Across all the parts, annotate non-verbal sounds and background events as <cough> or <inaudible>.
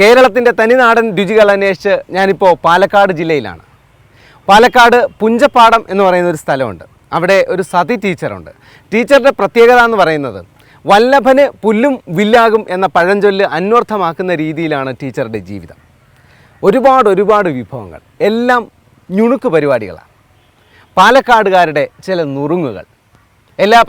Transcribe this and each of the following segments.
കേരളത്തിന്റെ തനിനാടൻ രുചികൾ അന്വേഷിച്ച് ഞാനിപ്പോൾ പാലക്കാട് ജില്ലയിലാണ്. പാലക്കാട് പുഞ്ചപ്പാടം എന്ന് പറയുന്ന ഒരു സ്ഥലമുണ്ട്. അവിടെ ഒരു സതി ടീച്ചറുണ്ട്. ടീച്ചറുടെ പ്രത്യേകത എന്ന് പറയുന്നത് വല്ലഭന് പുല്ലും വില്ലാകും എന്ന പഴഞ്ചൊല്ല് അന്വർത്ഥമാക്കുന്ന രീതിയിലാണ് ടീച്ചറുടെ ജീവിതം. ഒരുപാട് ഒരുപാട് വിഭവങ്ങൾ. എല്ലാം ഞുണുക്ക് പരിപാടികളാണ് പാലക്കാടുകാരുടെ ചില നുറുങ്ങുകൾ. എല്ലാ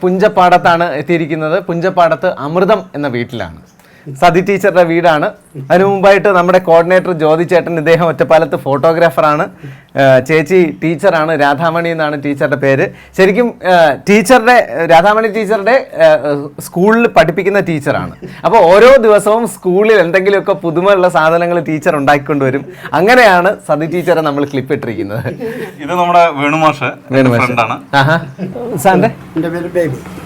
പുഞ്ചപ്പാടത്താണ് എത്തിയിരിക്കുന്നത്. പുഞ്ചപ്പാടത്ത് അമൃതം എന്ന വീട്ടിലാണ്. സതി ടീച്ചറുടെ വീടാണ്. അതിനു മുമ്പായിട്ട് നമ്മുടെ കോർഡിനേറ്റർ ജ്യോതി ചേട്ടൻ ഇദ്ദേഹം ഒറ്റപ്പാലത്ത് ഫോട്ടോഗ്രാഫറാണ്. ചേച്ചി ടീച്ചറാണ് രാധാമണി എന്നാണ് ടീച്ചറുടെ പേര്. ശരിക്കും ടീച്ചറുടെ രാധാമണി ടീച്ചറുടെ സ്കൂളിൽ പഠിപ്പിക്കുന്ന ടീച്ചറാണ്. അപ്പോൾ ഓരോ ദിവസവും സ്കൂളിൽ എന്തെങ്കിലുമൊക്കെ പുതുമയുള്ള സാധനങ്ങൾ ടീച്ചർ ഉണ്ടാക്കിക്കൊണ്ടുവരും. അങ്ങനെയാണ് സതി ടീച്ചറെ നമ്മൾ ക്ലിപ്പ് ഇട്ടിരിക്കുന്നത് ഇത് നമ്മുടെ വേണുമാഷ് വേണുമാഷ് സാറിന്റെ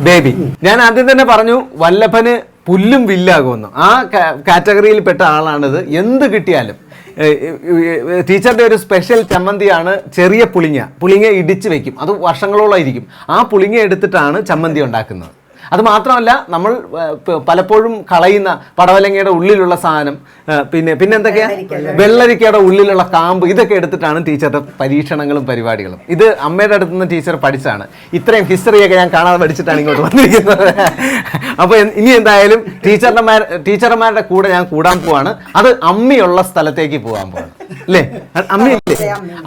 ബേബി. ഞാൻ ആദ്യം തന്നെ പറഞ്ഞു വല്ലഭന് പുല്ലും വില്ലാകുമെന്ന്. ആ കാറ്റഗറിയിൽ കാറ്റഗറിയിൽപ്പെട്ട ആളാണിത്. എന്ത് കിട്ടിയാലും. ടീച്ചറുടെ ഒരു സ്പെഷ്യൽ ചമ്മന്തിയാണ് ചെറിയ പുളിങ്ങ. പുളിങ്ങ ഇടിച്ച് വെക്കും. അത് വർഷങ്ങളോളം ഇരിക്കും ആ പുളിങ്ങ എടുത്തിട്ടാണ് ചമ്മന്തി ഉണ്ടാക്കുന്നത്. അത് മാത്രമല്ല നമ്മൾ പലപ്പോഴും കളയുന്ന പടവലങ്ങയുടെ ഉള്ളിലുള്ള സാധനം പിന്നെ പിന്നെ എന്തൊക്കെയാ? വെള്ളരിക്കയുടെ ഉള്ളിലുള്ള കാമ്പ് ഇതൊക്കെ എടുത്തിട്ടാണ് ടീച്ചറുടെ പരീക്ഷണങ്ങളും പരിപാടികളും. ഇത് അമ്മയുടെ അടുത്ത് നിന്ന് ടീച്ചർ പഠിച്ചാണ് ഇത്രയും ഹിസ്റ്ററിയൊക്കെ ഞാൻ കാണാതെ പഠിച്ചിട്ടാണ് ഇങ്ങോട്ട് വന്നിരിക്കുന്നത്. അപ്പോൾ ഇനി എന്തായാലും ടീച്ചർമാർ ടീച്ചർമാരുടെ കൂടെ ഞാൻ കൂടാൻ പോവാണ്. അത് അമ്മിയുള്ള സ്ഥലത്തേക്ക് പോകാൻ പോവാണ്. അല്ലേ? അമ്മയില്ലേ?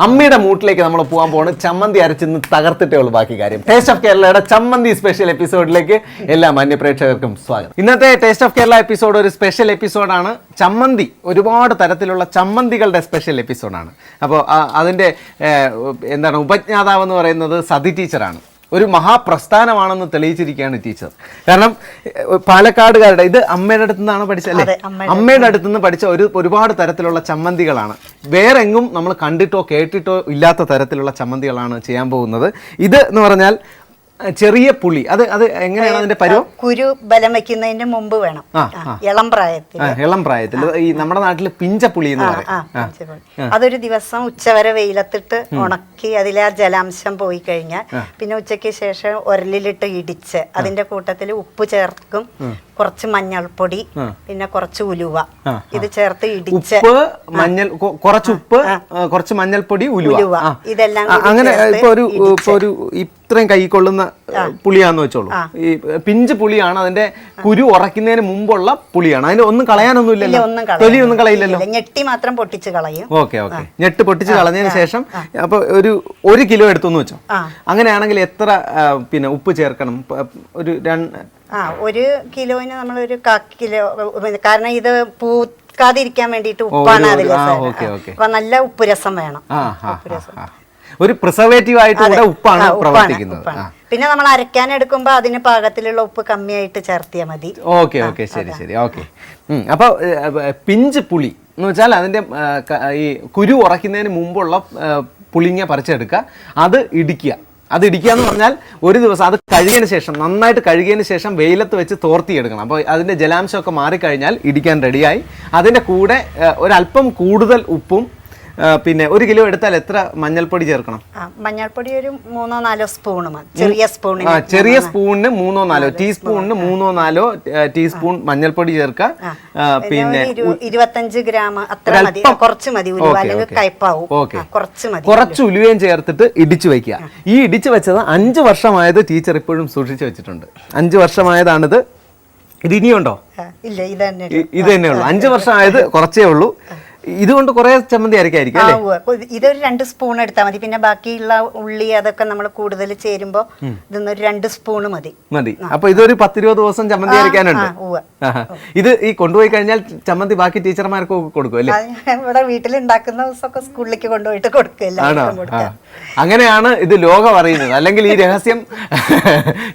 അമ്മയുടെ മൂട്ടിലേക്ക് നമ്മൾ പോകാൻ പോണ് ചമ്മന്തി അരച്ചിന്ന് തകർത്തിട്ടേ ഉള്ളൂ ബാക്കി കാര്യം. ടേസ്റ്റ് ഓഫ് കേരളയുടെ ചമ്മന്തി സ്പെഷ്യൽ എപ്പിസോഡിലേക്ക് എല്ലാ മാന്യപ്രേക്ഷകർക്കും സ്വാഗതം. ഇന്നത്തെ ടേസ്റ്റ് ഓഫ് കേരള എപ്പിസോഡ് ഒരു സ്പെഷ്യൽ എപ്പിസോഡാണ് ചമ്മന്തി ഒരുപാട് തരത്തിലുള്ള ചമ്മന്തികളുടെ സ്പെഷ്യൽ എപ്പിസോഡാണ് അപ്പോൾ അതിന്റെ എന്താണ് ഉപജ്ഞാതാവ് എന്ന് പറയുന്നത് സതി ടീച്ചറാണ് ഒരു മഹാപ്രസ്ഥാനമാണെന്ന് തെളിയിച്ചിരിക്കുകയാണ് ടീച്ചർ. കാരണം പാലക്കാടുകാരുടെ ഇത് അമ്മയുടെ അടുത്ത് നിന്നാണ് പഠിച്ചത്? അല്ലേ? അമ്മയുടെ അടുത്തു നിന്ന് പഠിച്ച ഒരു ഒരുപാട് തരത്തിലുള്ള ചമ്മന്തികളാണ്. വേറെ എങ്ങും നമ്മൾ കണ്ടിട്ടോ കേട്ടിട്ടോ ഇല്ലാത്ത തരത്തിലുള്ള ചമ്മന്തികളാണ് ചെയ്യാൻ പോകുന്നത്. ഇത് എന്ന് പറഞ്ഞാൽ ചെറിയ പുളി. അത് അത് എങ്ങനെയാണ് അതിന്റെ പരുവം? കുരു ബലം വെക്കുന്നതിന്റെ മുമ്പ് വേണം. ഇളം പ്രായത്തിൽ ഇളം പ്രായത്തിൽ ഈ നമ്മുടെ നാട്ടിൽ പിഞ്ചപ്പുളി എന്ന് പറയും. അതൊരു ദിവസം ഉച്ചവരെ വെയിലത്തിട്ട് ഉണക്കി അതിലെ ആ ജലാംശം പോയി കഴിഞ്ഞാൽ പിന്നെ ഉച്ചയ്ക്ക് ശേഷം ഉരലിലിട്ട് ഇടിച്ച് അതിന്റെ കൂട്ടത്തിൽ ഉപ്പ് ചേർക്കും. കുറച്ച് മഞ്ഞൾപ്പൊടി പിന്നെ കുറച്ച് ഉലുവ. ഇത് ചേർത്ത് ഇടിച്ച് ഉപ്പ് മഞ്ഞൾ കുറച്ച് ഉപ്പ് കുറച്ച് മഞ്ഞൾപ്പൊടി ഉലുവ. ഇതെല്ലാം അങ്ങനെ ഇപ്പൊ ഒരു ഇപ്പൊ ഒരു ഇത്രയും കൈ കൊള്ളുന്ന പുളിയാന്ന് വെച്ചോളൂ. ഈ പിഞ്ച് പുളിയാണ് അതിന്റെ കുരു ഉറക്കുന്നതിന് മുമ്പുള്ള പുളിയാണ്. അതിന്റെ ഒന്നും കളയാനൊന്നും ഇല്ല, ഇല്ലല്ലോ തൊലി ഒന്നും കളയില്ലല്ലോ. ഞെട്ടി മാത്രം പൊട്ടിച്ച് കളയും. Okay okay. ഞെട്ട് പൊട്ടിച്ച് കളഞ്ഞതിന് ശേഷം അപ്പൊ ഒരു ഒരു കിലോ എടുത്തു വെച്ചോ. അങ്ങനെയാണെങ്കിൽ എത്ര പിന്നെ ഉപ്പ് ചേർക്കണം? ഒരു രണ്ട് ആ ഒരു കിലോന് നമ്മൾ ഒരു കാ കിലോ കാരണം ഇത് പൂക്കാതിരിക്കാൻ വേണ്ടിട്ട് ഉപ്പാണ് അതിൽ. അപ്പൊ നല്ല ഉപ്പ് രസം വേണം ഒരു പ്രിസർവേറ്റീവ് ആയിട്ട് കൂടെ ഉപ്പാണ് പ്രവർത്തിക്കുന്നത്. പിന്നെ നമ്മൾ അരക്കാൻ എടുക്കുമ്പോൾ അതിന് പാകത്തിലുള്ള ഉപ്പ് കമ്മിയായിട്ട് ചേർത്തിയാൽ മതി. ഓക്കെ ഓക്കെ ശരി ശരി ഓക്കെ. അപ്പോൾ പിഞ്ച് പുളി എന്ന് വെച്ചാൽ അതിന്റെ ഈ കുരു ഉറയ്ക്കുന്നതിന് മുമ്പുള്ള പുളിങ്ങ പറിച്ചെടുക്കുക. അത് ഇടിക്കുക. അത് ഇടിക്കുക എന്ന് പറഞ്ഞാൽ ഒരു ദിവസം അത് കഴുകിയതിന് ശേഷം നന്നായിട്ട് കഴുകിയതിന് ശേഷം വെയിലത്ത് വെച്ച് തോർത്തിയെടുക്കണം. അപ്പോൾ അതിന്റെ ജലാംശമൊക്കെ മാറിക്കഴിഞ്ഞാൽ ഇടിക്കാൻ റെഡിയായി അതിന്റെ കൂടെ ഒരല്പം കൂടുതൽ ഉപ്പും പിന്നെ ഒരു കിലോ എടുത്താൽ എത്ര മഞ്ഞൾപ്പൊടി ചേർക്കണം? മഞ്ഞൾപ്പൊടി ഒരു മൂന്നോ നാലോ സ്പൂൺ ചെറിയ ആ ചെറിയ സ്പൂണിന് മൂന്നോ നാലോ ടീസ്പൂണിന് മൂന്നോ നാലോ ടീസ്പൂൺ മഞ്ഞൾപ്പൊടി ചേർക്കുക ആ, പിന്നെ ഇരുപത്തഞ്ച് ഗ്രാം അത്ര മതി. കുറച്ച് മതി അല്ലെങ്കിൽ. കയ്പാവും കുറച്ച് മതി കുറച്ച് ഉലുവയും ചേർത്തിട്ട് ഇടിച്ചു വെക്കുക ഈ ഇടിച്ചു വെച്ചത് അഞ്ച് വർഷമായത് ടീച്ചർ ഇപ്പോഴും സൂക്ഷിച്ചു വെച്ചിട്ടുണ്ട്. അഞ്ച് വർഷമായതാണിത്. ഇത് ഇനിയുണ്ടോ? ഇല്ല ഇത് തന്നെ ഉള്ളൂ അഞ്ചു തന്നെയുള്ളൂ. അഞ്ച് വർഷമായത് കുറച്ചേ ഉള്ളൂ. ഇതുകൊണ്ട് കുറെ ചമ്മന്തി അരക്കായിരിക്കും അല്ലേ. ഇതൊരു രണ്ട് സ്പൂൺ എടുത്താൽ മതി. പിന്നെ ബാക്കിയുള്ള ഉള്ളി അതൊക്കെ നമ്മൾ കൂടുതൽ ചേരുമ്പോൾ ഇതൊന്നൊരു രണ്ട് സ്പൂൺ മതി. മതി. അപ്പൊ ഇതൊരു പത്തിരുപത് ദിവസം ചമ്മന്തി. ആഹാ. ഇത് ഈ കൊണ്ടുപോയി കഴിഞ്ഞാൽ ചമ്മന്തി ബാക്കി ടീച്ചർമാർക്ക് കൊടുക്കും അല്ലേ? ഇവിടെ വീട്ടിൽ ഉണ്ടാക്കുന്ന ദിവസമൊക്കെ സ്കൂളിലേക്ക് കൊണ്ടുപോയിട്ട് കൊടുക്കില്ല അങ്ങനെയാണ് ഇത് ലോകം അറിയുന്നത്. അല്ലെങ്കിൽ ഈ രഹസ്യം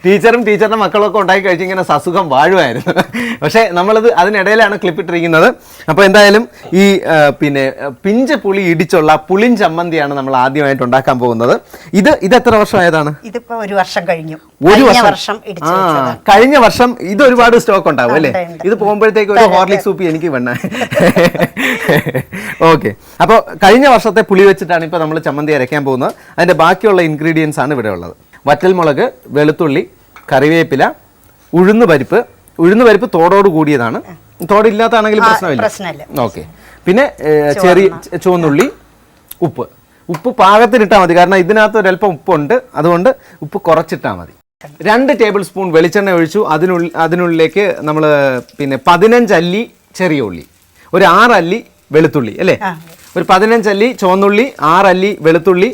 ടീച്ചറും ടീച്ചറിന്റെ മക്കളൊക്കെ ഉണ്ടാക്കി കഴിച്ച് ഇങ്ങനെ സസുഖം വാഴുമായിരുന്നു. പക്ഷേ നമ്മളിത് അതിനിടയിലാണ് ക്ലിപ്പിട്ടിരിക്കുന്നത് അപ്പൊ അപ്പോൾ എന്തായാലും ഈ പിന്നെ പിഞ്ച് പുളി ഇടിച്ചുള്ള പുളിൻ ചമ്മന്തിയാണ് നമ്മൾ ആദ്യമായിട്ട് ഉണ്ടാക്കാൻ പോകുന്നത്. ഇത് ഇത് എത്ര വർഷമായതാണ്? ഇതിപ്പോ ഒരു വർഷം കഴിഞ്ഞു. ഒരു വർഷം. ആ കഴിഞ്ഞ വർഷം ഇത് ഒരുപാട് സ്റ്റോക്ക് ഉണ്ടാവും അല്ലേ. ഇത് പോകുമ്പോഴത്തേക്ക് ഒരു ഹോർലിക് സൂപ്പി എനിക്ക് വേണ്ട. ഓക്കെ അപ്പോൾ കഴിഞ്ഞ വർഷത്തെ പുളി വെച്ചിട്ടാണ് ഇപ്പോൾ നമ്മൾ ചമ്മന്തി അരയ്ക്കാൻ പോകുന്നത്. അതിന്റെ ബാക്കിയുള്ള ഇൻഗ്രീഡിയൻസ് ആണ് ഇവിടെ ഉള്ളത്. വറ്റൽമുളക് വെളുത്തുള്ളി കറിവേപ്പില ഉഴുന്ന് പരിപ്പ് ഉഴുന്ന് പരിപ്പ് തോടോട് കൂടിയതാണ്. തോടില്ലാത്താണെങ്കിലും പ്രശ്നമില്ല. പ്രശ്നമില്ല. ഓക്കെ. പിന്നെ ചെറിയ ചുവന്നുള്ളി ഉപ്പ്. ഉപ്പ് പാകത്തിനിട്ടാൽ മതി. കാരണം ഇതിനകത്ത് ഒരല്പം ഉപ്പുണ്ട്. അതുകൊണ്ട് ഉപ്പ് കുറച്ചിട്ടാൽ മതി. രണ്ട് ടേബിൾ സ്പൂൺ വെളിച്ചെണ്ണ ഒഴിച്ചു. അതിനുള്ളിൽ അതിനുള്ളിലേക്ക് നമ്മൾ പിന്നെ പതിനഞ്ചല്ലി ചെറിയ ഉള്ളി. ഒരു ആറല്ലി വെളുത്തുള്ളി അല്ലേ. ഒരു പതിനഞ്ചല്ലി ചുവന്നുള്ളി ആറല്ലി വെളുത്തുള്ളി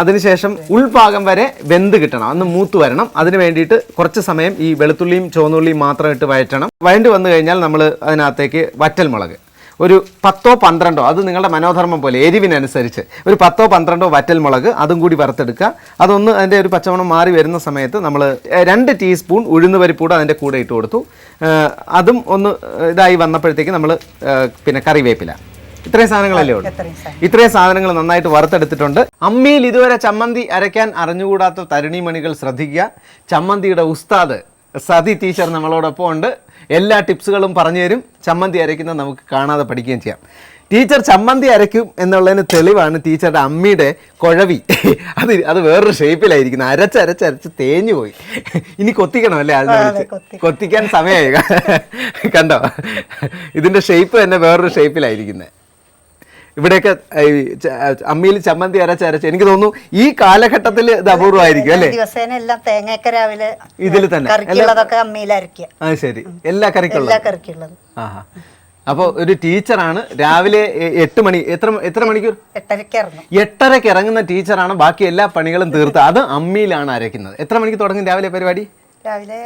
അതിനുശേഷം ഉൾഭാഗം വരെ വെന്ത് കിട്ടണം. അന്ന് മൂത്ത് വരണം. അതിന് വേണ്ടിയിട്ട് കുറച്ച് സമയം ഈ വെളുത്തുള്ളിയും ചുവന്നുള്ളിയും മാത്രം ഇട്ട് വഴറ്റണം. വഴണ്ട് വന്നു കഴിഞ്ഞാൽ നമ്മൾ അതിനകത്തേക്ക് വറ്റൽ മുളക് ഒരു പത്തോ പന്ത്രണ്ടോ അത് നിങ്ങളുടെ മനോധർമ്മം പോലെ എരിവിനനുസരിച്ച് ഒരു പത്തോ പന്ത്രണ്ടോ വറ്റൽ മുളക് അതും കൂടി വറുത്തെടുക്കുക. അതൊന്ന് അതിന്റെ ഒരു പച്ചമണം മാറി വരുന്ന സമയത്ത് നമ്മൾ രണ്ട് ടീസ്പൂൺ ഉഴുന്ന് പരിപ്പൂടെ അതിന്റെ കൂടെ ഇട്ട് കൊടുത്തു. അതും ഒന്ന് ഇതായി വന്നപ്പോഴത്തേക്ക് നമ്മൾ പിന്നെ കറിവേപ്പില. ഇത്രയും സാധനങ്ങളല്ലേ ഉള്ളൂ. ഇത്രയും സാധനം. സാധനങ്ങൾ നന്നായിട്ട് വറുത്തെടുത്തിട്ടുണ്ട്. അമ്മിയിൽ ഇതുവരെ ചമ്മന്തി അരയ്ക്കാൻ അറിഞ്ഞുകൂടാത്ത തരുണിമണികൾ ശ്രദ്ധിക്കുക. ചമ്മന്തിയുടെ ഉസ്താദ് സതി ടീച്ചർ നമ്മളോടൊപ്പം ഉണ്ട്. എല്ലാ ടിപ്സുകളും പറഞ്ഞു തരും. ചമ്മന്തി അരയ്ക്കുന്നത് നമുക്ക് കാണാതെ പഠിക്കുകയും ചെയ്യാം. ടീച്ചർ ചമ്മന്തി അരയ്ക്കും എന്നുള്ളതിന് തെളിവാണ് ടീച്ചറുടെ അമ്മിയുടെ കുഴവി. അത് അത് വേറൊരു ഷേപ്പിലായിരിക്കുന്നത് അരച്ച് അരച്ച് അരച്ച് തേഞ്ഞു പോയി. ഇനി കൊത്തിക്കണം അല്ലേ വിളിച്ച്? കൊത്തി. കൊത്തിക്കാൻ സമയമായി കണ്ടോ? ഇതിന്റെ ഷേപ്പ് തന്നെ വേറൊരു ഷേപ്പിലായിരിക്കുന്നത് ഇവിടെയൊക്കെ അമ്മിയിൽ ചമ്മന്തി അരച്ച് അരച്ച് എനിക്ക് തോന്നുന്നു ഈ കാലഘട്ടത്തിൽ ഇത് അപൂർവമായിരിക്കും അല്ലേ? ദിവസേന എല്ലാം തേങ്ങയൊക്കെ രാവിലെ ഇതിൽ തന്നെ. കറിക്കുള്ളതൊക്കെ അമ്മയിൽ അരക്കുക ആ ശരി. എല്ലാ കറിക്കുള്ള എല്ലാ കറിക്കുള്ളത് ആഹാ. അപ്പോൾ ഒരു ടീച്ചറാണ് രാവിലെ എട്ട് മണി എത്ര എത്ര മണിക്കൂർ? എട്ടരക്ക് എട്ടരയ്ക്ക് ഇറങ്ങുന്ന ടീച്ചറാണ് ബാക്കി എല്ലാ പണികളും തീർത്ത്. അത് അമ്മിയിലാണ് അരയ്ക്കുന്നത്. എത്ര മണിക്ക് തുടങ്ങും രാവിലെ പരിപാടി? രാവിലെ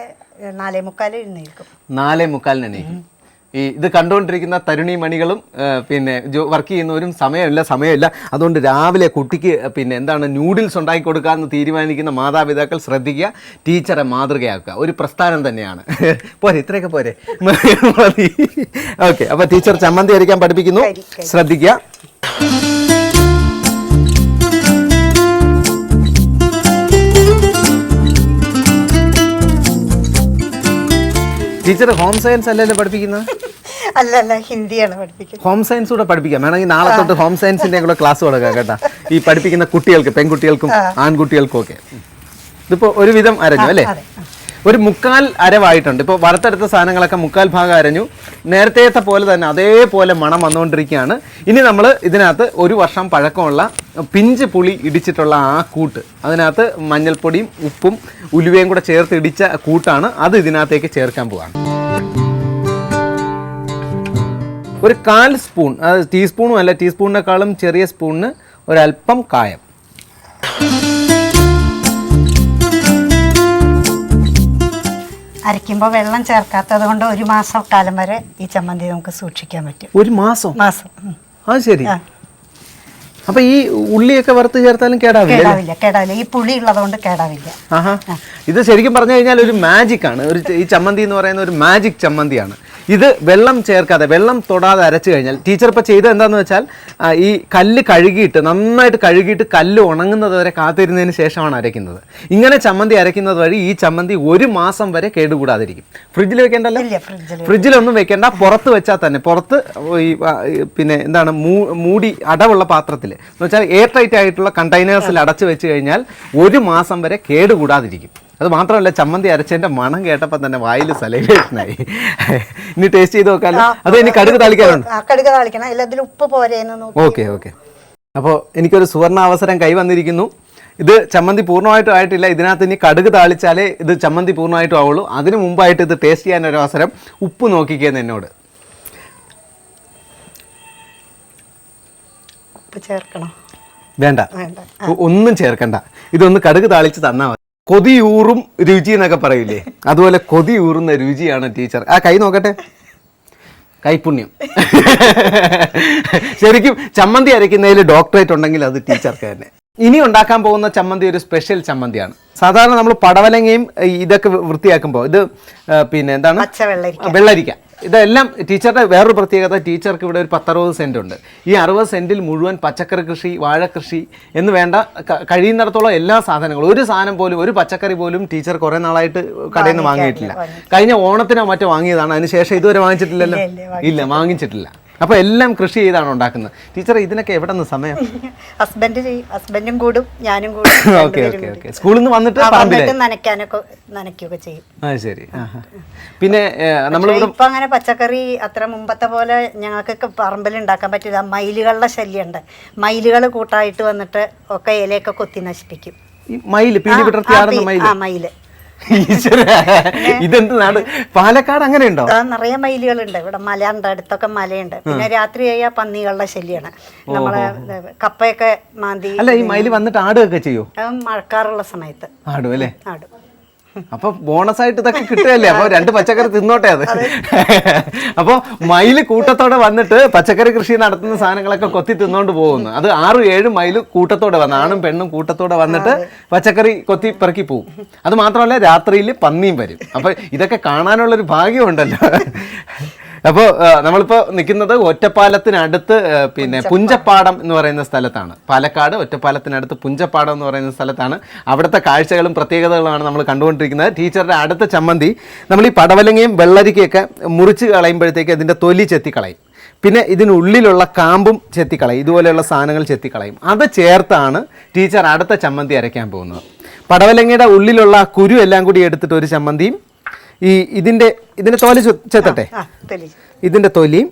നാലേ മുക്കാലും നാലേ മുക്കാലിന് എണീക്കും. ഈ ഇത് കണ്ടുകൊണ്ടിരിക്കുന്ന തരുണി മണികളും പിന്നെ വർക്ക് ചെയ്യുന്നവരും സമയമില്ല സമയമില്ല. അതുകൊണ്ട് രാവിലെ കുട്ടിക്ക് പിന്നെ എന്താണ് നൂഡിൽസ് ഉണ്ടാക്കി കൊടുക്കാമെന്ന് തീരുമാനിക്കുന്ന മാതാപിതാക്കൾ ശ്രദ്ധിക്കുക ടീച്ചറെ മാതൃകയാക്കുക. ഒരു പ്രസ്ഥാനം തന്നെയാണ്. <laughs> പോരെ ഇത്രയൊക്കെ പോരെ. <laughs> മതി. ഓക്കെ അപ്പോൾ ടീച്ചർ ചമ്മന്തി അരിക്കാൻ പഠിപ്പിക്കുന്നു. ശ്രദ്ധിക്കുക. ടീച്ചർ ഹോം സയൻസ് അല്ലല്ലോ പഠിപ്പിക്കുന്നത്? അല്ല അല്ല ഹിന്ദിയാണ് പഠിപ്പിക്കുന്നത്. ഹോം സയൻസ് കൂടെ പഠിപ്പിക്കാം. വേണമെങ്കിൽ നാളെ തൊട്ട് ഹോം സയൻസിന്റെ കൂടെ ക്ലാസ് കൊടുക്കാം കേട്ടാ. ഈ പഠിപ്പിക്കുന്ന കുട്ടികൾക്ക് പെൺകുട്ടികൾക്കും ആൺകുട്ടികൾക്കും ഒക്കെ. ഇതിപ്പോ ഒരുവിധം അരഞ്ഞു അല്ലേ. ഒരു മുക്കാൽ അരവായിട്ടുണ്ട്. ഇപ്പോൾ വറുത്തെടുത്ത സാധനങ്ങളൊക്കെ മുക്കാൽ ഭാഗം അരഞ്ഞു. നേരത്തെത്തെ പോലെ തന്നെ അതേപോലെ മണം വന്നുകൊണ്ടിരിക്കുകയാണ്. ഇനി നമ്മൾ ഇതിനകത്ത് ഒരു വർഷം പഴക്കമുള്ള പിഞ്ച് പുളി ഇടിച്ചിട്ടുള്ള ആ കൂട്ട്. അതിനകത്ത് മഞ്ഞൾപ്പൊടിയും ഉപ്പും ഉലുവയും കൂടെ ചേർത്ത് ഇടിച്ച കൂട്ടാണ് അത് ഇതിനകത്തേക്ക് ചേർക്കാൻ പോവാണ്. ഒരു കാൽ സ്പൂൺ അത് ടീസ്പൂണും അല്ല ടീസ്പൂണിനേക്കാളും ചെറിയ സ്പൂണിന് ഒരല്പം കായം. അരയ്ക്കുമ്പോൾ വെള്ളം ചേർക്കാത്തത് കൊണ്ട് ഒരു മാസം കാലം വരെ ഈ ചമ്മന്തി നമുക്ക് സൂക്ഷിക്കാൻ പറ്റും. ഒരു മാസം? മാസം. ഉം. അത് ശരി. ആ. അപ്പൊ ഈ ഉള്ളിയൊക്കെ വറുത്ത് ചേർത്താലും കേടാവില്ല കേടാവില്ല കേടാവില്ല. ഈ പുളി ഉള്ളത് കൊണ്ട് കേടാവില്ല. ആഹാ. ഇത് ശരിക്കും പറഞ്ഞു കഴിഞ്ഞാൽ ഒരു മാജിക് ആണ്. ഒരു ഈ ചമ്മന്തി എന്ന് പറയുന്ന ഒരു മാജിക് ചമ്മന്തിയാണ്. ഇത് വെള്ളം ചേർക്കാതെ വെള്ളം തൊടാതെ അരച്ചു കഴിഞ്ഞാൽ ടീച്ചർ ഇപ്പോൾ ചെയ്തത് എന്താണെന്ന് വെച്ചാൽ ഈ കല്ല് കഴുകിയിട്ട് നന്നായിട്ട് കഴുകിയിട്ട് കല്ല് ഉണങ്ങുന്നത് വരെ കാത്തിരുന്നതിന് ശേഷമാണ് അരയ്ക്കുന്നത്. ഇങ്ങനെ ചമ്മന്തി അരയ്ക്കുന്നത് വഴി ഈ ചമ്മന്തി ഒരു മാസം വരെ കേടുകൂടാതിരിക്കും. ഫ്രിഡ്ജിൽ വെക്കേണ്ടല്ലോ? ഫ്രിഡ്ജിലൊന്നും വെക്കേണ്ട പുറത്ത് വെച്ചാൽ തന്നെ പുറത്ത് ഈ പിന്നെ എന്താണ് മൂടി അടവുള്ള പാത്രത്തിൽ എന്ന് വെച്ചാൽ എയർ ടൈറ്റ് ആയിട്ടുള്ള കണ്ടെയ്നേഴ്സിൽ അടച്ചു വെച്ച് കഴിഞ്ഞാൽ ഒരു മാസം വരെ കേടുകൂടാതിരിക്കും. അത് മാത്രമല്ല ചമ്മന്തി അരച്ചതിന്റെ മണം കേട്ടപ്പോൾ തന്നെ വായിൽ സലൈവേഷനായി. ഇനി ടേസ്റ്റ് ചെയ്ത് നോക്കാലോ? അത് ഇനി കടുക് താളിക്കാനുണ്ട്? കടുക് താളിക്കണം. ഇല്ല ഇതിൽ ഉപ്പ് പോരേന്ന് ഓക്കെ ഓക്കെ. അപ്പോൾ എനിക്കൊരു സുവർണ അവസരം കൈവന്നിരിക്കുന്നു ഇത് ചമ്മന്തി പൂർണമായിട്ടും ആയിട്ടില്ല. ഇതിനകത്ത് ഇനി കടുക് താളിച്ചാലേ ഇത് ചമ്മന്തി പൂർണമായിട്ടും ആവുള്ളൂ. അതിനു മുമ്പായിട്ട് ഇത് ടേസ്റ്റ് ചെയ്യാൻ ഒരു അവസരം ഉപ്പ് നോക്കിക്കേന്ന് എന്നോട്. ചേർക്കണം. വേണ്ട. വേണ്ട. ഒന്നും ചേർക്കണ്ട. ഇതൊന്ന് കടുക് താളിച്ച് തന്നാൽ മതി. കൊതിയൂറും രുചി എന്നൊക്കെ പറയില്ലേ? അതുപോലെ കൊതിയൂറുന്ന രുചിയാണ് ടീച്ചർ. ആ കൈ നോക്കട്ടെ. കൈപുണ്യം. ശരിക്കും ചമ്മന്തി അരയ്ക്കുന്നതിൽ ഡോക്ടറേറ്റ് ഉണ്ടെങ്കിൽ അത് ടീച്ചർക്ക് തന്നെ. ഇനി ഉണ്ടാക്കാൻ പോകുന്ന ചമ്മന്തി ഒരു സ്പെഷ്യൽ ചമ്മന്തിയാണ്. സാധാരണ നമ്മൾ പടവലങ്ങയും ഇതൊക്കെ വൃത്തിയാക്കുമ്പോൾ ഇത് പിന്നെ എന്താണ്? വെള്ളരിക്ക. ഇതെല്ലാം ടീച്ചറുടെ വേറൊരു പ്രത്യേകത ടീച്ചർക്ക് ഇവിടെ ഒരു പത്തറുപത് സെന്റ് ഉണ്ട്. ഈ അറുപത് സെന്റിൽ മുഴുവൻ പച്ചക്കറി കൃഷി വാഴക്കൃഷി എന്ന് വേണ്ട കഴിയുന്നിടത്തോളം എല്ലാ സാധനങ്ങളും ഒരു സാധനം പോലും ഒരു പച്ചക്കറി പോലും ടീച്ചർ കുറേ നാളായിട്ട് കടയിൽ നിന്ന് വാങ്ങിയിട്ടില്ല. കഴിഞ്ഞ ഓണത്തിനോ മറ്റോ വാങ്ങിയതാണ് അതിനുശേഷം ഇതുവരെ വാങ്ങിച്ചിട്ടില്ലല്ലോ? ഇല്ല വാങ്ങിച്ചിട്ടില്ല. അപ്പൊ എല്ലാം കൃഷി ചെയ്താണ് ഉണ്ടാക്കുന്നത്. ടീച്ചർ ഇതിനൊക്കെ എവിടെ നിന്ന് സമയം? ഹസ്ബൻഡ് ചെയ്യും. ഹസ്ബൻഡും കൂടും ഞാനും കൂടും. Okay okay okay. സ്കൂളിൽ നിന്ന് വന്നിട്ട് ആ, പറമ്പിലെ നനയ്ക്കാനൊക്കെ നനയ്ക്കുകയൊക്കെ ചെയ്യും. ആ ശരി. പിന്നെ നമ്മൾ ഇപ്പൊ അങ്ങനെ പച്ചക്കറി അത്ര മുമ്പത്തെ പോലെ ഞങ്ങൾക്കൊക്കെ പറമ്പിൽ ഉണ്ടാക്കാൻ പറ്റില്ല. മയിലുകളുടെ ശല്യമുണ്ട്. മയിലുകൾ കൂട്ടായിട്ട് വന്നിട്ട് ഒക്കെ ഇലയൊക്കെ കൊത്തി നശിപ്പിക്കും. ഈ മയിൽ പീലി വിടർത്തി ആടുന്ന ഈശ്വരാ, ഇതെന്ത് നാട്? പാലക്കാട് അങ്ങനെ ഉണ്ടോ നിറയെ മയിലുകളുണ്ട്. ഇവിടെ മലയുണ്ട് അടുത്തൊക്കെ മലയുണ്ട്. പിന്നെ രാത്രി ആയാൽ പന്നികളുടെ ശല്യാണ്. നമ്മളെ കപ്പയൊക്കെ മാന്തി അല്ല ഈ മയിൽ വന്നിട്ട് ആടുകയൊക്കെ ചെയ്യോ? മഴക്കാറുള്ള സമയത്ത്. ആടും അല്ലേ? ആടും. അപ്പൊ ബോണസ് ആയിട്ട് ഇതൊക്കെ കിട്ടുകയല്ലേ? അപ്പൊ രണ്ട് പച്ചക്കറി തിന്നോട്ടെ അത്. അപ്പൊ മയിൽ കൂട്ടത്തോടെ വന്നിട്ട് പച്ചക്കറി കൃഷി നടത്തുന്ന സാധനങ്ങളൊക്കെ കൊത്തി തിന്നോണ്ട് പോകുന്നു. അത് ആറും ഏഴും മയിൽ കൂട്ടത്തോടെ വന്ന് ആണും പെണ്ണും കൂട്ടത്തോടെ വന്നിട്ട് പച്ചക്കറി കൊത്തി പെറുക്കി പോകും അത് മാത്രമല്ല രാത്രിയിൽ പന്നിയും വരും. അപ്പൊ ഇതൊക്കെ കാണാനുള്ളൊരു ഭാഗ്യമുണ്ടല്ലോ. അപ്പോൾ നമ്മളിപ്പോൾ നിൽക്കുന്നത് ഒറ്റപ്പാലത്തിനടുത്ത് പിന്നെ പുഞ്ചപ്പാടം എന്ന് പറയുന്ന സ്ഥലത്താണ്. പാലക്കാട് ഒറ്റപ്പാലത്തിനടുത്ത് പുഞ്ചപ്പാടം എന്ന് പറയുന്ന സ്ഥലത്താണ്. അവിടുത്തെ കാഴ്ചകളും പ്രത്യേകതകളുമാണ് നമ്മൾ കണ്ടുകൊണ്ടിരിക്കുന്നത്. ടീച്ചറുടെ അടുത്ത ചമ്മന്തി നമ്മൾ ഈ പടവലങ്ങയും വെള്ളരിക്കയൊക്കെ മുറിച്ച് കളയുമ്പോഴത്തേക്ക് അതിന്റെ തൊലി ചെത്തിക്കളയും. പിന്നെ ഇതിനുള്ളിലുള്ള കാമ്പും ചെത്തിക്കളയും. ഇതുപോലെയുള്ള സാധനങ്ങൾ ചെത്തിക്കളയും. അത് ചേർത്താണ് ടീച്ചർ അടുത്ത ചമ്മന്തി അരയ്ക്കാൻ പോകുന്നത്. പടവലങ്ങയുടെ ഉള്ളിലുള്ള കുരു എല്ലാം കൂടി എടുത്തിട്ട് ഒരു ചമ്മന്തിയും ഈ ഇതിന്റെ ഇതിന്റെ തോൽ ചേർത്തട്ടെ ചെത്തട്ടെ? ഇതിന്റെ തൊലിയും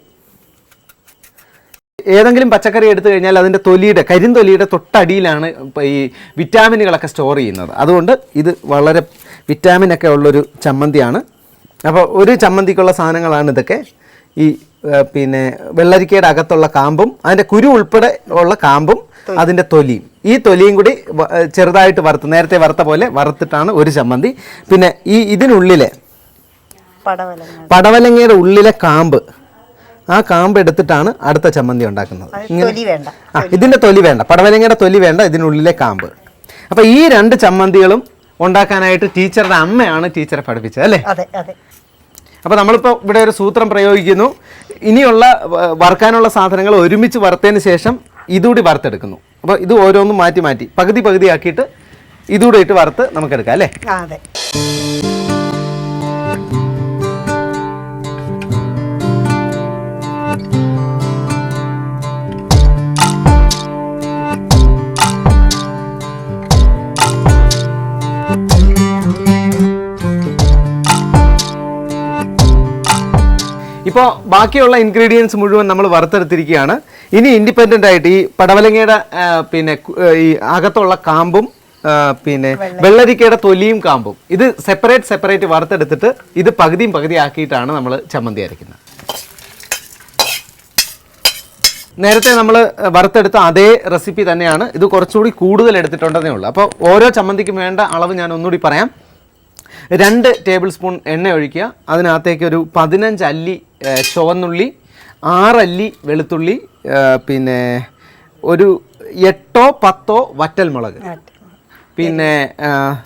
ഏതെങ്കിലും പച്ചക്കറി എടുത്തു കഴിഞ്ഞാൽ അതിന്റെ തൊലിയുടെ കരിന്തൊലിയുടെ തൊട്ടടിയിലാണ് ഈ വിറ്റാമിനുകളൊക്കെ സ്റ്റോർ ചെയ്യുന്നത്. അതുകൊണ്ട് ഇത് വളരെ വിറ്റാമിനൊക്കെ ഉള്ളൊരു ചമ്മന്തിയാണ്. അപ്പോൾ ഒരു ചമ്മന്തിക്കുള്ള സാധനങ്ങളാണ് ഇതൊക്കെ. ഈ പിന്നെ വെള്ളരിക്കയുടെ അകത്തുള്ള കാമ്പും അതിന്റെ കുരു ഉൾപ്പെടെ ഉള്ള കാമ്പും അതിന്റെ തൊലിയും. ഈ തൊലിയും കൂടി ചെറുതായിട്ട് വറുത്ത് നേരത്തെ വറുത്ത പോലെ വറുത്തിട്ടാണ് ഒരു ചമ്മന്തി. പിന്നെ ഈ ഇതിനുള്ളിലെ പടവലങ്ങയുടെ ഉള്ളിലെ കാമ്പ്. ആ കാമ്പ് എടുത്തിട്ടാണ് അടുത്ത ചമ്മന്തി ഉണ്ടാക്കുന്നത്. ആ ഇതിന്റെ തൊലി വേണ്ട. പടവലങ്ങയുടെ തൊലി വേണ്ട ഇതിനുള്ളിലെ കാമ്പ്. അപ്പൊ ഈ രണ്ട് ചമ്മന്തികളും ഉണ്ടാക്കാനായിട്ട് ടീച്ചറുടെ അമ്മയാണ് ടീച്ചറെ പഠിപ്പിച്ചത് അല്ലേ? അപ്പോൾ നമ്മളിപ്പോൾ ഇവിടെ ഒരു സൂത്രം പ്രയോഗിക്കുന്നു. ഇനിയുള്ള വറുക്കാനുള്ള സാധനങ്ങൾ ഒരുമിച്ച് വറുത്തതിന് ശേഷം ഇതുകൂടി വറുത്തെടുക്കുന്നു. അപ്പോൾ ഇത് ഓരോന്നും മാറ്റി മാറ്റി പകുതി പകുതി ആക്കിയിട്ട് ഇതുകൂടെ ഇട്ട് വറുത്ത് നമുക്കെടുക്കാം അല്ലേ? അതെ. ഇപ്പോൾ ബാക്കിയുള്ള ഇൻഗ്രീഡിയൻസ് മുഴുവൻ നമ്മൾ വറുത്തെടുത്തിരിക്കുകയാണ്. ഇനി ഇൻഡിപെൻഡന്റ് ആയിട്ട് ഈ പടവലങ്ങയുടെ പിന്നെ ഈ അകത്തുള്ള കാമ്പും പിന്നെ വെള്ളരിക്കയുടെ തൊലിയും കാമ്പും. ഇത് സെപ്പറേറ്റ് സെപ്പറേറ്റ് വറുത്തെടുത്തിട്ട് ഇത് പകുതിയും പകുതി ആക്കിയിട്ടാണ് നമ്മൾ ചമ്മന്തി അരയ്ക്കുന്നത്. നേരത്തെ നമ്മൾ വറുത്തെടുത്ത അതേ റെസിപ്പി തന്നെയാണ്. ഇത് കുറച്ചുകൂടി കൂടുതൽ എടുത്തിട്ടുണ്ടെന്നേ ഉള്ളൂ. അപ്പോൾ ഓരോ ചമ്മന്തിക്കും വേണ്ട അളവ് ഞാൻ ഒന്നുകൂടി പറയാം. രണ്ട് ടേബിൾ സ്പൂൺ എണ്ണ ഒഴിക്കുക. അതിനകത്തേക്ക് ഒരു പതിനഞ്ച് അല്ലി ചുവന്നുള്ളി ആറല്ലി വെളുത്തുള്ളി പിന്നെ ഒരു എട്ടോ പത്തോ വറ്റൽമുളക്. പിന്നെ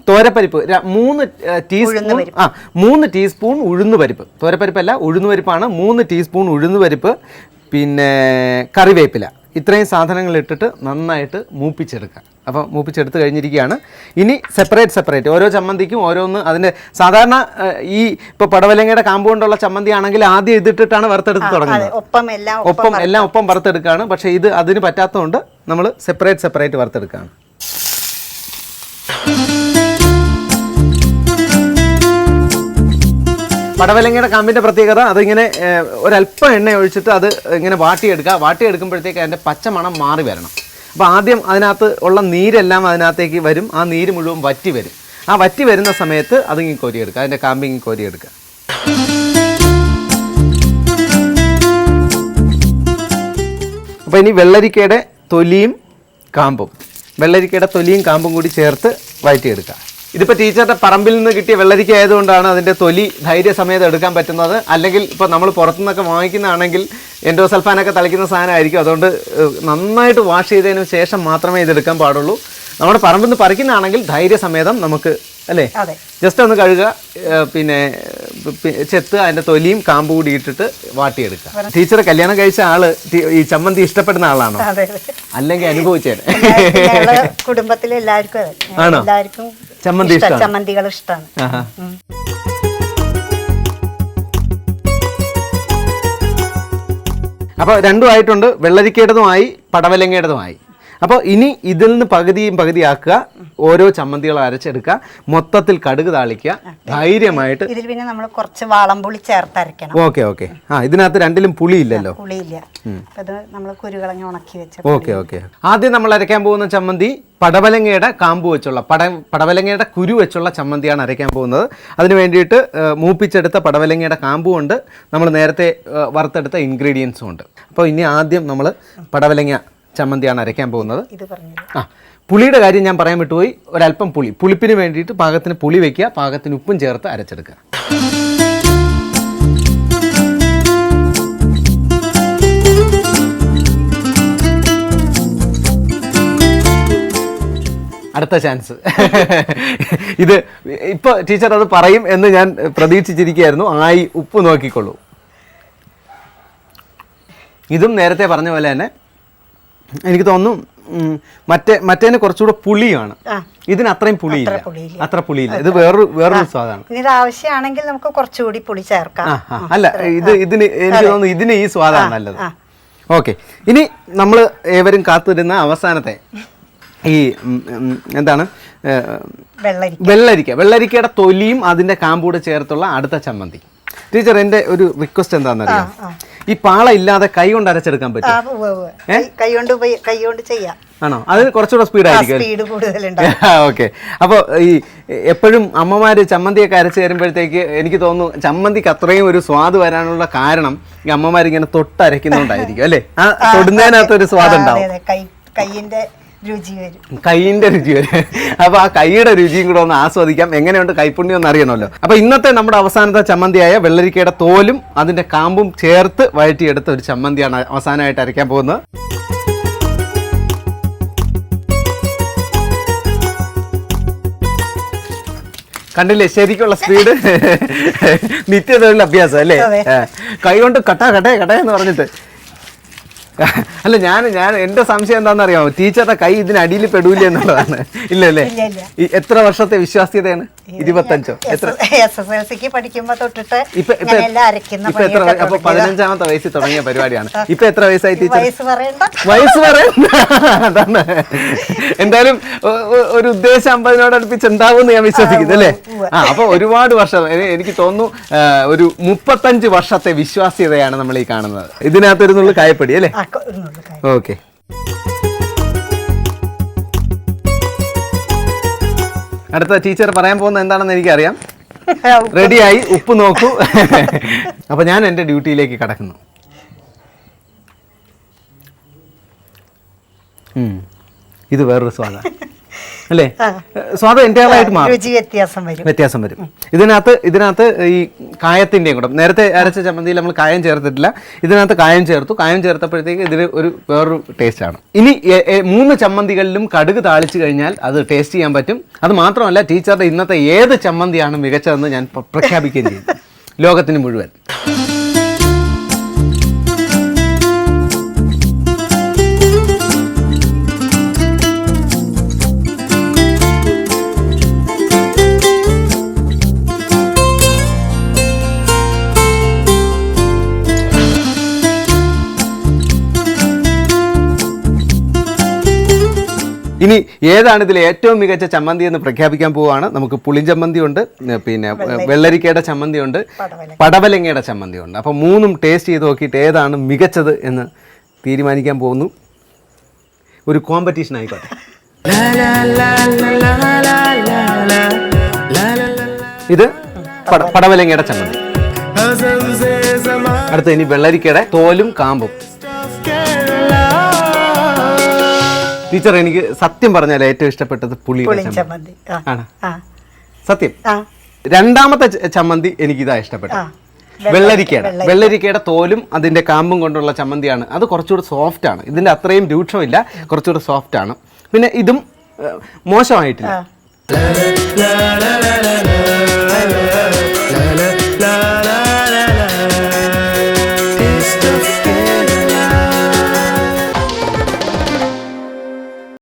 തോരപ്പരിപ്പ്. മൂന്ന് ടീസ്പൂൺ ആ മൂന്ന് ടീസ്പൂൺ ഉഴുന്നുപരിപ്പ്. തോരപ്പരിപ്പല്ല ഉഴുന്നുപരിപ്പാണ്. മൂന്ന് ടീസ്പൂൺ ഉഴുന്നുപരിപ്പ് പിന്നെ കറിവേപ്പില. ഇത്രയും സാധനങ്ങൾ ഇട്ടിട്ട് നന്നായിട്ട് മൂപ്പിച്ചെടുക്കുക. അപ്പോൾ മൂപ്പിച്ചെടുത്ത് കഴിഞ്ഞിരിക്കുകയാണ്. ഇനി സെപ്പറേറ്റ് സെപ്പറേറ്റ് ഓരോ ചമ്മന്തിക്കും ഓരോന്ന് അതിന്റെ സാധാരണ ഈ ഇപ്പോൾ പടവലങ്ങയുടെ കാമ്പ് കൊണ്ടുള്ള ചമ്മന്തി ആണെങ്കിൽ ആദ്യം ഇതിട്ടിട്ടാണ് വറുത്തെടുത്ത് തുടങ്ങുന്നത്. ഒപ്പം എല്ലാം ഒപ്പം എല്ലാം ഒപ്പം വറുത്തെടുക്കുകയാണ്. പക്ഷേ ഇത് അതിന് പറ്റാത്തതുകൊണ്ട് നമ്മൾ സെപ്പറേറ്റ് സെപ്പറേറ്റ് വറുത്തെടുക്കുകയാണ്. പടവലങ്ങയുടെ കാമ്പിന്റെ പ്രത്യേകത അതിങ്ങനെ ഒരല്പം എണ്ണ ഒഴിച്ചിട്ട് അത് ഇങ്ങനെ വാട്ടിയെടുക്കുക. വാട്ടിയെടുക്കുമ്പോഴത്തേക്ക് അതിന്റെ പച്ചമണം മാറി വരണം. അപ്പോൾ ആദ്യം അതിനകത്ത് ഉള്ള നീരെല്ലാം അതിനകത്തേക്ക് വരും. ആ നീര് മുഴുവൻ വറ്റി വരും. ആ വറ്റി വരുന്ന സമയത്ത് അതിങ്ങി കോരിയെടുക്കുക. അതിന്റെ കാമ്പിങ്ങി കോരിയെടുക്കുക. അപ്പോൾ ഇനി വെള്ളരിക്കയുടെ തൊലിയും കാമ്പും. വെള്ളരിക്കയുടെ തൊലിയും കാമ്പും കൂടി ചേർത്ത് വഴറ്റിയെടുക്കുക. ഇതിപ്പോൾ ടീച്ചറുടെ പറമ്പിൽ നിന്ന് കിട്ടിയ വെള്ളരിക്ക ആയതുകൊണ്ടാണ് അതിന്റെ തൊലി ധൈര്യസമേതം എടുക്കാൻ പറ്റുന്നത്. അല്ലെങ്കിൽ ഇപ്പോൾ നമ്മൾ പുറത്തുനിന്നൊക്കെ വാങ്ങിക്കുന്നതാണെങ്കിൽ എൻഡോസൾഫാനൊക്കെ തളിക്കുന്ന സാധനമായിരിക്കും. അതുകൊണ്ട് നന്നായിട്ട് വാഷ് ചെയ്തതിന് ശേഷം മാത്രമേ ഇതെടുക്കാൻ പാടുള്ളൂ. നമ്മുടെ പറമ്പിൽ നിന്ന് പറിക്കുന്നതാണെങ്കിൽ ധൈര്യസമേതം നമുക്ക് അല്ലേ? ജസ്റ്റ് ഒന്ന് കഴുകുക പിന്നെ ചെത്ത് അതിന്റെ തൊലിയും കാമ്പ് കൂടി ഇട്ടിട്ട് വാട്ടിയെടുക്കുക. ടീച്ചർ കല്യാണം കഴിച്ച ആൾ ഈ ചമ്മന്തി ഇഷ്ടപ്പെടുന്ന ആളാണോ? അല്ലെങ്കിൽ അനുഭവിച്ചേനെ. ഞങ്ങളെ കുടുംബത്തിലെ എല്ലാവർക്കും ആണോ? എല്ലാവർക്കും ചമ്മന്തി ഇഷ്ടമാണ്. ചമ്മന്തികൾ ഇഷ്ടമാണ്. അപ്പോൾ രണ്ടുമായിട്ടുണ്ട് വെള്ളരിക്കേടതുമായി പടവലങ്ങയുടേതുമായി. അപ്പോൾ ഇനി ഇതിൽ നിന്ന് പകുതിയും പകുതിയാക്കുക. ഓരോ ചമ്മന്തികൾ അരച്ചെടുക്കുക. മൊത്തത്തിൽ കടുക് താളിക്കുക. ധൈര്യമായിട്ട് ഇതിൽ പിന്നെ നമ്മൾ കുറച്ച് വാളംപുളി ചേർത്ത് അരയ്ക്കണം. Okay okay. ആ ഇതിനകത്ത് രണ്ടിലും പുളി ഇല്ലല്ലോ? പുളിയില്ല. ഇല്ല അത് നമ്മൾ കുരുകളഞ്ഞ് ഉണക്കി വെച്ച ഓക്കെ ഓക്കെ. ആദ്യം നമ്മൾ അരയ്ക്കാൻ പോകുന്ന ചമ്മന്തി പടവലങ്ങയുടെ കാമ്പ് വെച്ചുള്ള പട പടവലങ്ങയുടെ കുരു വെച്ചുള്ള ചമ്മന്തിയാണ് അരയ്ക്കാൻ പോകുന്നത്. അതിന് വേണ്ടിയിട്ട് മൂപ്പിച്ചെടുത്ത പടവലങ്ങയുടെ കാമ്പും ഉണ്ട്. നമ്മൾ നേരത്തെ വറുത്തെടുത്ത ഇൻഗ്രീഡിയൻസും ഉണ്ട്. അപ്പോൾ ഇനി ആദ്യം നമ്മൾ പടവലങ്ങ ചമ്മന്തിയാണ് അരയ്ക്കാൻ പോകുന്നത്. ആ പുളിയുടെ കാര്യം ഞാൻ പറയാൻ വിട്ടുപോയി. ഒരല്പം പുളി. പുളിപ്പിന് വേണ്ടിയിട്ട് പാകത്തിന് പുളി വെക്കുക. പാകത്തിന് ഉപ്പും ചേർത്ത് അരച്ചെടുക്കുക. അടുത്ത ചാൻസ് ഇത് ഇപ്പൊ ടീച്ചർ അത് പറയും എന്ന് ഞാൻ പ്രതീക്ഷിച്ചിരിക്കുകയായിരുന്നു. ആയി ഉപ്പ് നോക്കിക്കൊള്ളൂ. ഇതും നേരത്തെ പറഞ്ഞ പോലെ തന്നെ എനിക്ക് തോന്നുന്നു മറ്റേ മറ്റേന് കുറച്ചുകൂടെ പുളിയാണ്. ഇതിന് അത്രയും പുളിയില്ല. അത്ര പുളിയില്ല. ഇത് വേറൊരു വേറൊരു സ്വാദാണ് ഇത് ആവശ്യമാണെങ്കിൽ നമുക്ക് കുറച്ചുകൂടി പുളി ചേർക്കാം. അല്ല ഇത് ഇതിന് എനിക്ക് തോന്നുന്നു ഇതിന് ഈ സ്വാദാണ് നല്ലത്. ഓക്കെ. ഇനി നമ്മൾ ഏവരും കാത്തിരുന്ന അവസാനത്തെ ഈ എന്താണ്? വെള്ളരിക്ക. വെള്ളരിക്കയുടെ തൊലിയും അതിന്റെ കാമ്പൂടെ ചേർത്തുള്ള അടുത്ത ചമ്മന്തി. ടീച്ചർ എന്റെ ഒരു റിക്വസ്റ്റ് എന്താണെന്നറിയാം? ഈ പാള ഇല്ലാതെ കൈ കൊണ്ട് അരച്ചെടുക്കാൻ പറ്റും. കൈ- കൊണ്ട് ചെയ്യാം. ആണോ? അത് കുറച്ചുകൂടെ സ്പീഡ് ആയിരിക്കും ഓക്കെ <laughs> അപ്പോൾ ഈ എപ്പോഴും അമ്മമാര് ചമ്മന്തിയൊക്കെ അരച്ച് തരുമ്പോഴത്തേക്ക് എനിക്ക് തോന്നുന്നു ചമ്മന്തിക്ക് അത്രയും ഒരു സ്വാദ് വരാനുള്ള കാരണം ഈ അമ്മമാരിങ്ങനെ തൊട്ടരയ്ക്കുന്നോണ്ടായിരിക്കും അല്ലേ? ആ തൊടുന്നതിനകത്ത് ഒരു സ്വാദ് ഉണ്ടാവും. അതെ, അതെ. കൈ കൈയിന്റെ രുചി വരും. കൈയിന്റെ രുചി വരെ. അപ്പൊ ആ കൈയുടെ രുചിയും കൂടെ ഒന്ന് ആസ്വദിക്കാം. എങ്ങനെയുണ്ട് കൈപ്പുണ്യം എന്ന് അറിയണമല്ലോ. അപ്പൊ ഇന്നത്തെ നമ്മുടെ അവസാനത്തെ ചമ്മന്തിയായ വെള്ളരിക്കയുടെ തോലും അതിന്റെ കാമ്പും ചേർത്ത് വഴറ്റിയെടുത്ത ഒരു ചമ്മന്തിയാണ് അവസാനമായിട്ട് അരയ്ക്കാൻ പോകുന്നത്. കണ്ടില്ലേ? ശരിക്കുള്ള സ്പീഡ് നിത്യതൊഴിൽ അഭ്യാസം അല്ലേ. കൈ കൊണ്ട് കട്ടാ കട്ടേ കട്ടേ എന്ന് പറഞ്ഞിട്ട്. <laughs> അല്ല ഞാൻ ഞാൻ എന്റെ സംശയം എന്താണെന്ന് അറിയാമോ ടീച്ചറുടെ കൈ ഇതിനടിയിൽ പെടൂല എന്നുള്ളതാണ്. ഇല്ല അല്ലേ ഇല്ല, ഇല്ല. എത്ര വർഷത്തെ വിശ്വാസ്യതയാണ്? ഇരുപത്തഞ്ചോ? എത്ര? എസ് എസ് എൽ സിക്ക് പഠിക്കുമ്പോ തൊട്ടിട്ട് ഇപ്പൊ എത്ര അപ്പൊ പതിനഞ്ചാമത്തെ വയസ്സിൽ തുടങ്ങിയ പരിപാടിയാണ്. ഇപ്പൊ എത്ര വയസ്സായി ടീച്ചർ? വയസ്സ് പറയണ്ട. അതാണ്. എന്തായാലും ഒരു ഉദ്ദേശം അമ്പതിനോട് അടുപ്പിച്ച് ഉണ്ടാവുമെന്ന് ഞാൻ വിശ്വസിക്കുന്നു അല്ലേ. ആ അപ്പൊ ഒരുപാട് വർഷം എനിക്ക് തോന്നുന്നു ഒരു മുപ്പത്തഞ്ച് വർഷത്തെ വിശ്വാസ്യതയാണ് നമ്മൾ ഈ കാണുന്നത്. ഇതിനകത്തൊരു നുള്ളു കായപ്പടി അല്ലേ? ഓക്കെ. അടുത്ത ടീച്ചർ പറയാൻ പോകുന്നത് എന്താണെന്ന് എനിക്കറിയാം. <laughs> റെഡിയായി ഉപ്പ് നോക്കൂ. <laughs> അപ്പൊ ഞാൻ എന്റെ ഡ്യൂട്ടിയിലേക്ക് കടക്കുന്നു. ഇത് വേറൊരു സ്വാദാണ് <laughs> അല്ലേ? സ്വാദം എന്റെ ആളായിട്ട് മാറും. രുചി വ്യത്യാസം വരും. വ്യത്യാസം വരും. ഇതിനകത്ത് ഇതിനകത്ത് ഈ കായത്തിന്റെയും കൂടെ നേരത്തെ അരച്ച ചമ്മന്തിയിൽ നമ്മൾ കായം ചേർത്തിട്ടില്ല. ഇതിനകത്ത് കായം ചേർത്തു. കായം ചേർത്തപ്പോഴത്തേക്ക് ഇതിൽ ഒരു വേറൊരു ആണ്. ഇനി മൂന്ന് ചമ്മന്തികളിലും കടുക് താളിച്ചു കഴിഞ്ഞാൽ അത് ടേസ്റ്റ് ചെയ്യാൻ പറ്റും. അത് മാത്രമല്ല ടീച്ചറുടെ ഇന്നത്തെ ഏത് ചമ്മന്തിയാണ് മികച്ചതെന്ന് ഞാൻ പ്ര- പ്രഖ്യാപിക്കുകയും ചെയ്യും ലോകത്തിന് മുഴുവൻ. ഇനി ഏതാണ് ഇതിൽ ഏറ്റവും മികച്ച ചമ്മന്തി എന്ന് പ്രഖ്യാപിക്കാൻ പോവുകയാണ് നമുക്ക് പുളിഞ്ചമ്മന്തി ഉണ്ട് പിന്നെ വെള്ളരിക്കയുടെ ചമ്മന്തി ഉണ്ട് പടവലങ്ങ. പടവലങ്ങയുടെ ചമ്മന്തി ഉണ്ട്. അപ്പോൾ മൂന്നും ടേസ്റ്റ് ചെയ്ത് നോക്കിയിട്ട് ഏതാണ് മികച്ചത് എന്ന് തീരുമാനിക്കാൻ പോകുന്നു. ഒരു കോമ്പറ്റീഷൻ ആയിക്കോട്ടെ. ഇത് പട- പടവലങ്ങയുടെ ചമ്മന്തി. അടുത്ത ഇനി വെള്ളരിക്കയുടെ തോലും കാമ്പും. ടീച്ചർ എനിക്ക് സത്യം പറഞ്ഞാൽ ഏറ്റവും ഇഷ്ടപ്പെട്ടത് പുളി ചമ്മന്തി. ആണ്. സത്യം. രണ്ടാമത്തെ ചമ്മന്തി എനിക്ക് ഇതാ ഇഷ്ടപ്പെട്ടു വെള്ളരിക്കയുടെ. വെള്ളരിക്കയുടെ തോലും അതിന്റെ കാമ്പും കൊണ്ടുള്ള ചമ്മന്തിയാണ്. അത് കുറച്ചുകൂടി സോഫ്റ്റ് ആണ്. ഇതിന്റെ അത്രയും രൂക്ഷമില്ല. കുറച്ചുകൂടി സോഫ്റ്റ് ആണ്. പിന്നെ ഇതും മോശമായിട്ടില്ല.